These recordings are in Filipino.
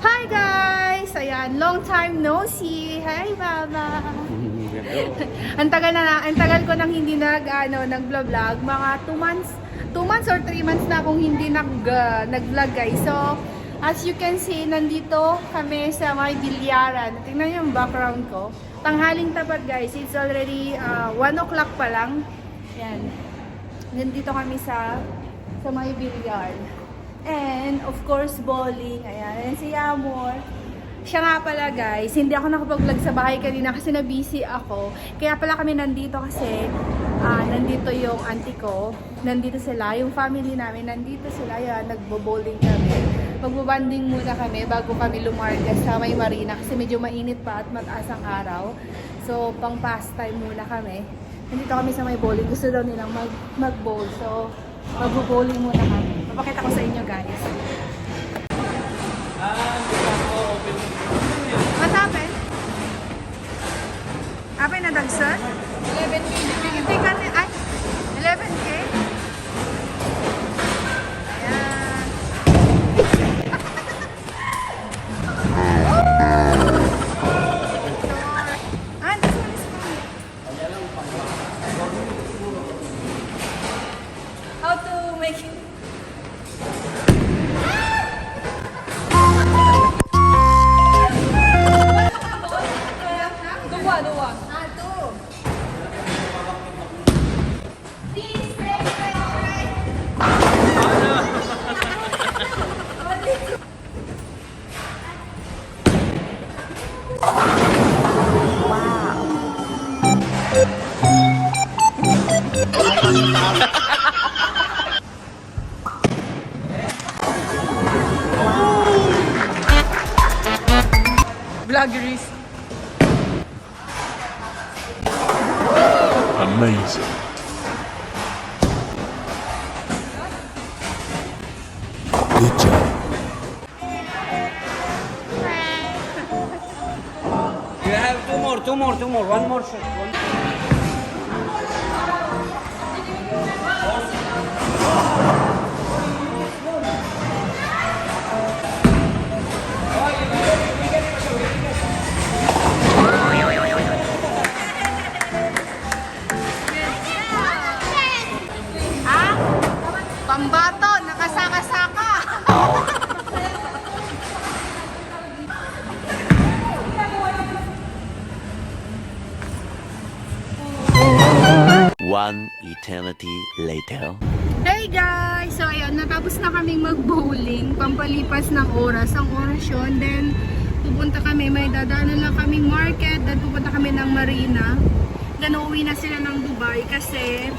Hi guys! Ayan, long time no see. Hi Mama! ang tagal na, na- ang tagal ko nang hindi nag ano, nag-vlog, mga 2 months, 2 months or 3 months na akong hindi nag uh, nag-vlog guys. So, as you can see, nandito kami sa may bilyaran. Tingnan niyo yung background ko. Tanghaling tapat guys. It's already uh, 1 o'clock pa lang. Yan. Nandito kami sa sa may bilyar. And, of course, bowling. Ayan. Ayan si Amor. Siya nga pala guys, hindi ako nakapag-vlog sa bahay kanina kasi na-busy ako. Kaya pala kami nandito kasi ah, nandito yung auntie ko. Nandito sila, yung family namin, nandito sila. Yan, nagbo-bowling kami. Magbabanding muna kami bago kami lumarga sa may marina kasi medyo mainit pa at mataas ang araw. So, pang pastime muna kami. Nandito kami sa may bowling. Gusto daw nilang mag, mag-bowl. So, magbo-bowling muna kami. Papakita ko sa inyo guys. What happened? Happened na dagsan? 11K. Hindi Vloggeries. Amazing. Good job. You have two more, two more, two more. One more shot. One. Pambato, nakasaka-saka. One eternity later. Hey guys! So ayan, natapos na kaming mag-bowling, pampalipas ng oras. Ang oras yun, then pupunta kami, may dadaanan lang kaming market, then pupunta kami ng marina. Then uuwi na sila ng Dubai kasi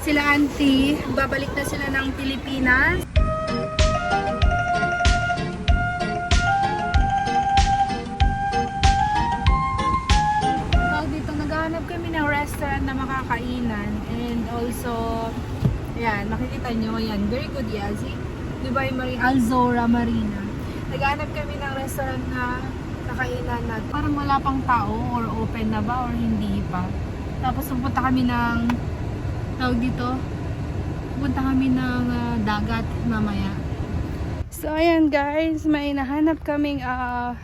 sila auntie, babalik na sila ng Pilipinas. So dito, naghahanap kami ng restaurant na makakainan and also Ayan, makikita nyo, yan. Very good. See? Dubai Marina, Alzora Marina. Naghanap kami ng restaurant na kakainan natin. Parang wala pang tao or open na ba or hindi pa. Tapos pupunta kami ng tawag dito. Pupunta kami ng ah, dagat mamaya. So ayan guys, may nahanap kaming ah,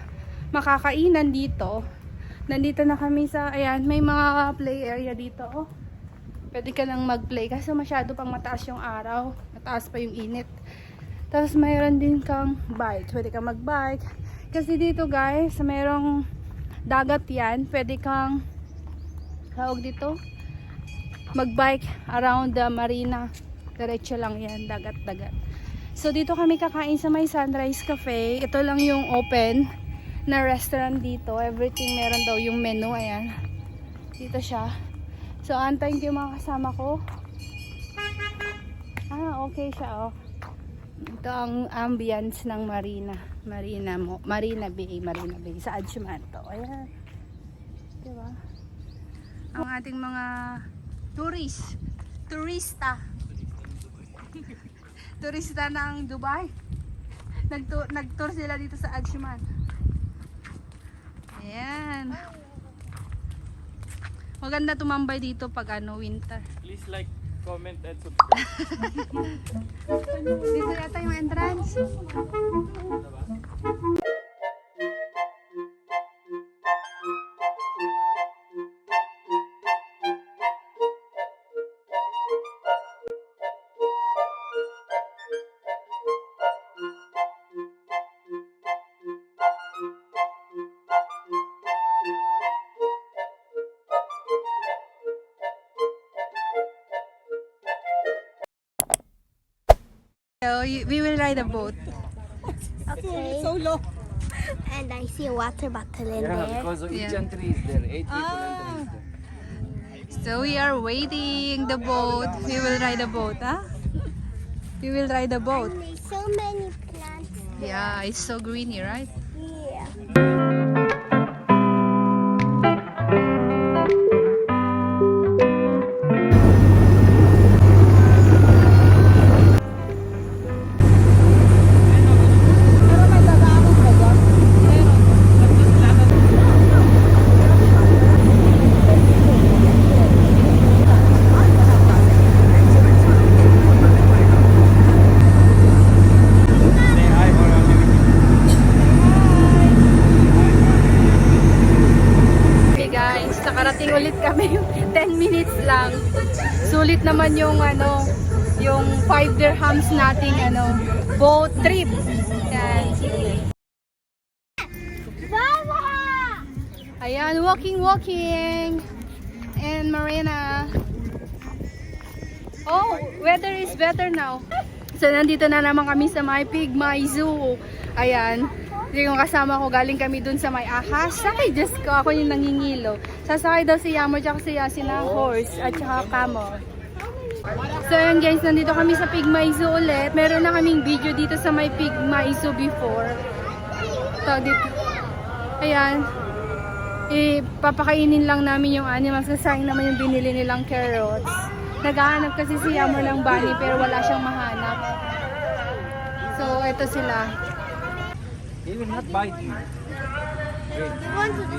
makakainan dito. Nandito na kami sa, ayan, may mga play area dito. Oh. Pwede ka nang mag-play kasi masyado pang mataas yung araw. Mataas pa yung init. Tapos mayroon din kang bike. Pwede kang mag-bike. Kasi dito guys, mayroong dagat yan. Pwede kang tawag dito mag-bike around the marina. Diretso lang yan, dagat-dagat. So dito kami kakain sa may Sunrise Cafe. Ito lang yung open na restaurant dito. Everything meron daw yung menu. Ayan. Dito siya. So, antayin ko yung mga kasama ko. Ah, okay siya, oh. Ito ang ambience ng marina. Marina mo. Marina Bay. Marina Bay. Sa Adjumanto. Ayan. Diba? Ang ating mga tourist. Turista. Turista ng Dubai. Nag-tour, nag-tour sila dito sa Adjuman. Ayan. Maganda tumambay dito pag ano, winter. Please like, comment, and subscribe. Dito yata yung entrance. We will ride a boat. Okay. So low. And I see a water bottle in Yeah, there. because each Yeah. entry is there. Eight people Ah. entry is there. So we are waiting the boat. We will ride a boat, huh? We will ride a boat. And there's so many plants. Yeah, it's so green here, right? Lang. Sulit naman yung ano, yung 5 dirhams nating ano, boat trip. Yan. Ayan, walking, walking. And Marina. Oh, weather is better now. So, nandito na naman kami sa my pig, my zoo. Ayan. Yung kasama ko, galing kami dun sa may ahas. Sakay, Diyos ko, ako yung nangingilo. Sasakay daw si Yamo, tsaka si Yasin ng horse, at tsaka camel. So yun guys, nandito kami sa Pig My Zoo ulit. Meron na kaming video dito sa may Pig My Zoo before. So, dito. Ayan. Ipapakainin lang namin yung animals. Sayang naman yung binili nilang carrots. Naghahanap kasi si Yammer ng bunny pero wala siyang mahanap. So, ito sila. He will not bite you. Wait. The ones with the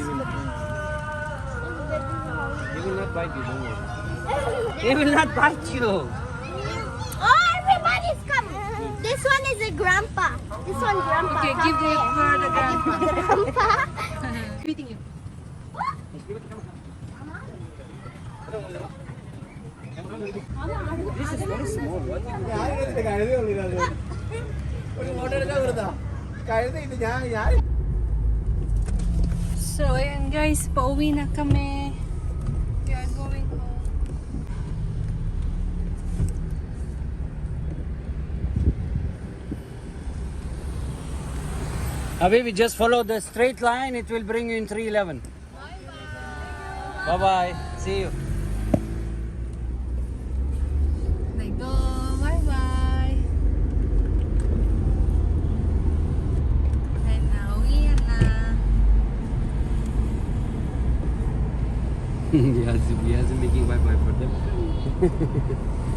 He will, not bite you, don't worry. He will not bite you. Oh, everybody's coming. This one is a grandpa. This one grandpa. Okay, give the her the grandpa. grandpa. Beating you. This is very small. What you do? So, ayan guys, pauwi na kami. We are going home. Habibi, just follow the straight line. It will bring you in 311. Bye-bye. Bye bye. See you. he, has, he hasn't making Wi-Fi for them.